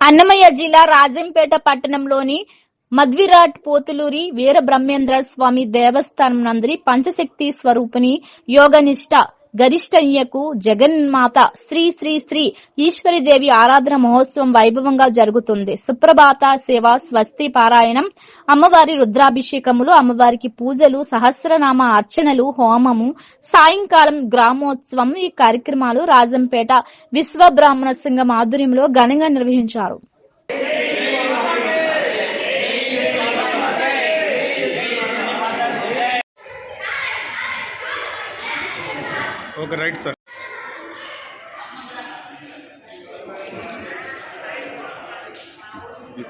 అన్నమయ్య జిల్లా రాజంపేట పట్టణంలోని మధ్విరాట్ పోతులూరి వీర బ్రహ్మేంద్ర స్వామి దేవస్థానం నందరి పంచశక్తి స్వరూపిణి యోగనిష్ట గరిష్టయ్యకు జగన్మాత శ్రీ శ్రీ శ్రీ ఈశ్వరీదేవి ఆరాధన మహోత్సవం వైభవంగా జరుగుతుంది. సుప్రభాత సేవ స్వస్తి పారాయణం అమ్మవారి రుద్రాభిషేకములు అమ్మవారికి పూజలు సహస్రనామ అర్చనలు హోమము సాయంకాలం గ్రామోత్సవం ఈ కార్యక్రమాలు రాజంపేట విశ్వ బ్రాహ్మణ సంఘం ఆధ్వర్యంలో ఘనంగా నిర్వహించారు. Okay right sir.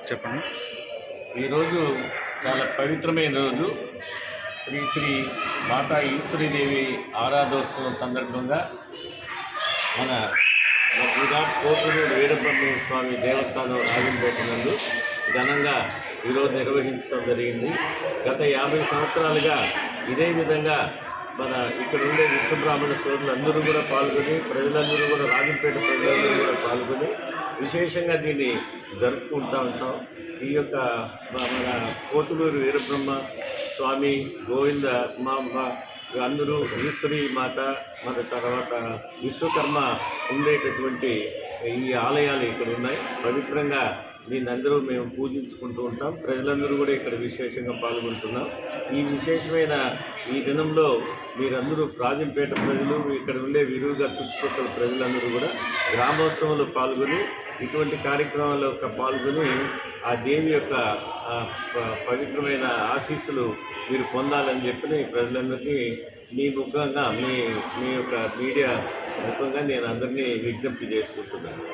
చెప్పండి. ఈరోజు చాలా పవిత్రమైన రోజు. శ్రీ శ్రీ మాతా ఈశ్వరీదేవి ఆరాధోత్సవం సందర్భంగా మన గుజరాత్ కోటూరు వీరబ్రహ్మణ్య స్వామి దేవస్థానం రాజంపేట నందు ఘనంగా ఈరోజు నిర్వహించడం జరిగింది. గత యాభై సంవత్సరాలుగా ఇదే విధంగా మన ఇక్కడ ఉండే విశ్వబ్రాహ్మణ సోదరులు అందరూ కూడా పాల్గొని ప్రజలందరూ కూడా రాజంపేట ప్రజలందరూ కూడా పాల్గొని విశేషంగా దీన్ని జరుపుకుంటూ ఉంటాం. ఈ యొక్క మన కోతులూరు వీరబ్రహ్మ స్వామి గోవింద మాంబ అందరూ ఈశ్వరి మాత మన తర్వాత విశ్వకర్మ ఉండేటటువంటి ఈ ఆలయాలు ఇక్కడ ఉన్నాయి. పవిత్రంగా దీన్ని అందరూ మేము పూజించుకుంటూ ఉంటాం. ప్రజలందరూ కూడా ఇక్కడ విశేషంగా పాల్గొంటున్నాం. ఈ విశేషమైన ఈ దినంలో మీరందరూ ప్రాజంపేట ప్రజలు ఇక్కడ ఉండే విరువుగా చుట్టుపక్కల ప్రజలందరూ కూడా గ్రామోత్సవంలో పాల్గొని ఇటువంటి కార్యక్రమాల్లో పాల్గొని ఆ దేవి యొక్క ప- పవిత్రమైన ఆశీస్సులు మీరు పొందాలని చెప్పి ప్రజలందరినీ మీ ముఖంగా మీ మీ యొక్క మీడియా ముఖంగా నేను అందరినీ విజ్ఞప్తి చేసుకుంటున్నాను.